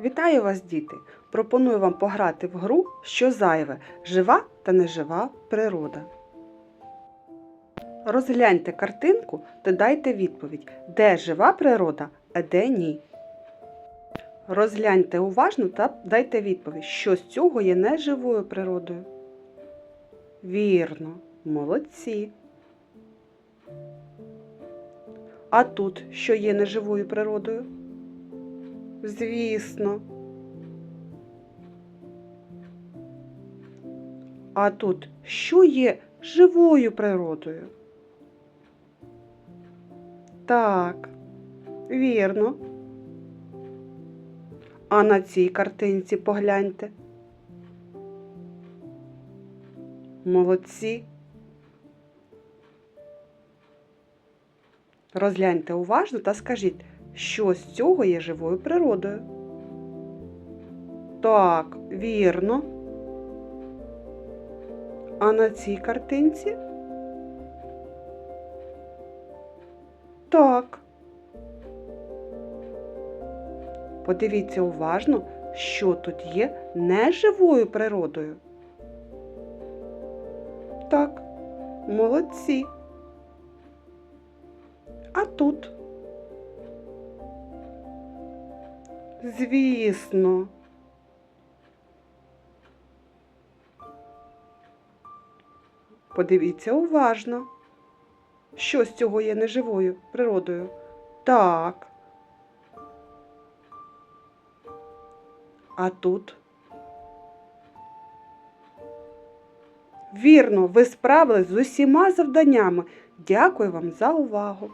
Вітаю вас, діти! Пропоную вам пограти в гру, що зайве, жива та нежива природа. Розгляньте картинку та дайте відповідь, де жива природа, а де ні. Розгляньте уважно та дайте відповідь, що з цього є неживою природою. Вірно, молодці. А тут що є неживою природою? Звісно. А тут що є живою природою? Так, вірно. А на цій картинці погляньте. Молодці. Розгляньте уважно та скажіть, що з цього є живою природою. Так, вірно. А на цій картинці? Так. Подивіться уважно, що тут є неживою природою. Так, молодці. А тут? Звісно. Подивіться уважно. Що з цього є неживою природою? Так. А тут? Вірно, ви справились з усіма завданнями. Дякую вам за увагу.